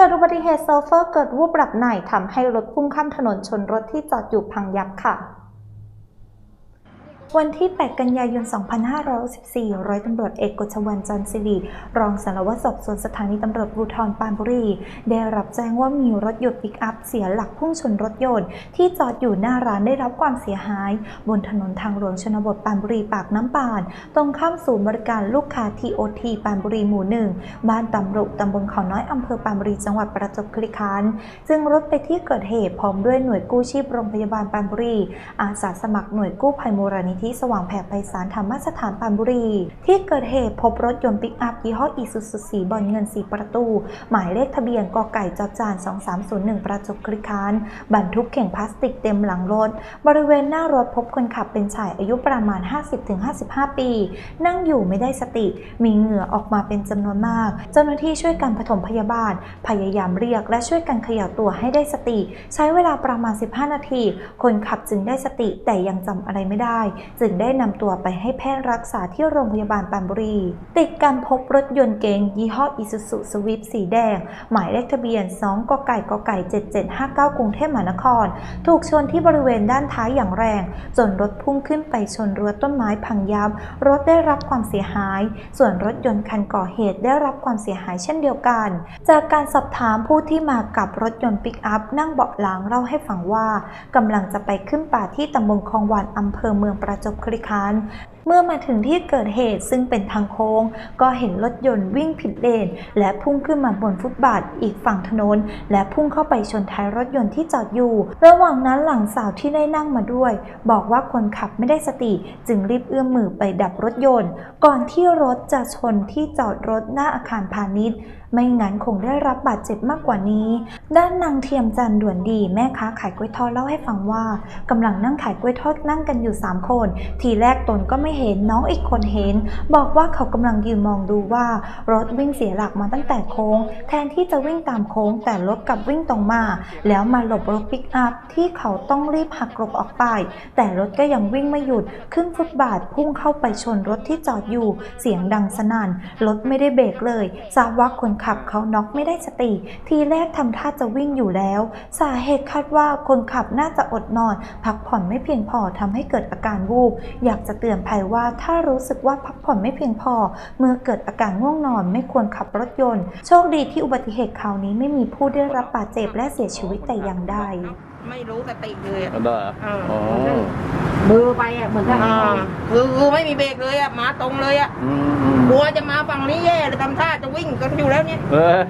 เกิดอุบัติเหตุเซเฟอร์เกิดวูบหลับในทำให้รถพุ่งข้ามถนนชนรถที่จอดอยู่พังยับค่ะ วันที่ 8 กันยายน 2564ร้อยตำรวจเอกกฤษวรรณจันทร์สิริ รองสารวัตรสอบสวนสถานีตำรวจภูธรปานบุรี ได้รับแจ้งว่ามีรถยนต์ปิกอัพเสียหลักพุ่งชนรถยนต์ที่จอดอยู่หน้าร้านได้รับความเสียหาย บนถนนทางหลวงชนบทปานบุรีปากน้ำปาน ตรงข้ามศูนย์บริการลูกค้า TOT ปานบุรีหมู่หนึ่งบ้านตำรุตำบลเขาน้อยอำเภอปานบุรีจังหวัดประจวบคีรีขันธ์จึงรถไปที่เกิดเหตุพร้อมด้วยหน่วยกู้ชีพโรงพยาบาลปานบุรี อาสาสมัครหน่วยกู้ภัยมูลนิธิที่สว่างแผ่ไพศาลธรรมสถานปานบุรี ที่เกิดเหตุพบรถยนต์ปิกอัพยี่ห้ออีซูซูสีบอลเงินสีประตู หมายเลขทะเบียนกไก่จอจาน 2301 ประจวบคีรีขันบรรทุกเข่งพลาสติกเต็มหลังรถ บริเวณหน้ารถพบคนขับเป็นชายอายุประมาณ 50-55 ปี นั่งอยู่ไม่ได้สติ มีเหงื่อออกมาเป็นจำนวนมาก เจ้าหน้าที่ช่วยกันปฐมพยาบาล พยายามเรียกและช่วยกันเขย่าตัวให้ได้สติ ใช้เวลาประมาณ 15 นาที คนขับจึงได้สติแต่ยังจำอะไรไม่ได้จึงได้นำตัวไปให้แพทย์รักษาที่โรงพยาบาลปานบุรี ติดกันพบรถยนต์เก๋งยี่ห้ออิซูซุสวิฟสีแดง หมายเลขทะเบียน 2กไก่กไก่ 7759 กรุงเทพมหานคร ถูกชนที่บริเวณด้านท้ายอย่างแรง จนรถพุ่งขึ้นไปชนรั้วต้นไม้พังยับ รถได้รับความเสียหาย ส่วนรถยนต์คันก่อเหตุได้รับความเสียหายเช่นเดียวกัน จากการสอบถามผู้ที่มากับรถยนต์ปิกอัพนั่งเบาะหลังเล่าให้ฟังว่ากำลังจะไปขึ้นป่าที่ตำบลคลองวานอำเภอเมืองประจบคลิกคาน เมื่อมาถึงที่เกิดเหตุซึ่งเป็นทางโค้ง ก็เห็นรถยนต์วิ่งผิดเลน และพุ่งขึ้นมาบนฟุตบาทอีกฝั่งถนน และพุ่งเข้าไปชนท้ายรถยนต์ที่จอดอยู่ ระหว่างนั้นหลังสาวที่ได้นั่งมาด้วย บอกว่าคนขับไม่ได้สติ จึงรีบเอื้อมมือไปดับรถยนต์ ก่อนที่รถจะชนที่จอดรถหน้าอาคารพาณิชย์ไม่งั้นคงได้รับบาดเจ็บมากกว่านี้ ด้านนางเทียมจันด่วนดีแม่ค้าขายกล้วยทอดเล่าให้ฟังว่ากำลังนั่งขายกล้วยทอดนั่งกันอยู่ 3 คน ทีแรกตนก็ไม่เห็นน้องอีกคนเห็น บอกว่าเขากำลังยืนมองดูว่ารถวิ่งเสียหลักมาตั้งแต่โค้ง แทนที่จะวิ่งตามโค้ง แต่รถกลับวิ่งตรงมา แล้วมาหลบรถปิกอัพที่เขาต้องรีบหักหลบออกไป แต่รถก็ยังวิ่งไม่หยุดขึ้นฟุตบาทพุ่งเข้าไปชนรถที่จอดอยู่เสียงดังสนั่นรถไม่ได้เบรกเลยทราบว่าคนขับเขาน็อกไม่ได้สติ ทีแรกทำท่าจะวิ่งอยู่แล้ว สาเหตุคาดว่าคนขับน่าจะอดนอน พักผ่อนไม่เพียงพอทำให้เกิดอาการวูบอยากจะเตือนภัยว่าถ้ารู้สึกว่าพักผ่อนไม่เพียงพอ เมื่อเกิดอาการง่วงนอนไม่ควรขับรถยนต์ โชคดีที่อุบัติเหตุคราวนี้ไม่มีผู้ได้รับบาดเจ็บและเสียชีวิตแต่อย่างใดไม่รู้สติเลยอะอันนั้นเหรอเอออ๋อเบอร์ไปอะเหมือนกับอ่าคือคือไม่มีเบรกเลยอะมาตรงเลยอะอืมอืมกลัวจะมาฝั่งนี้แย่เลยทำท่าจะวิ่งกันอยู่แล้วเนี่ยเออ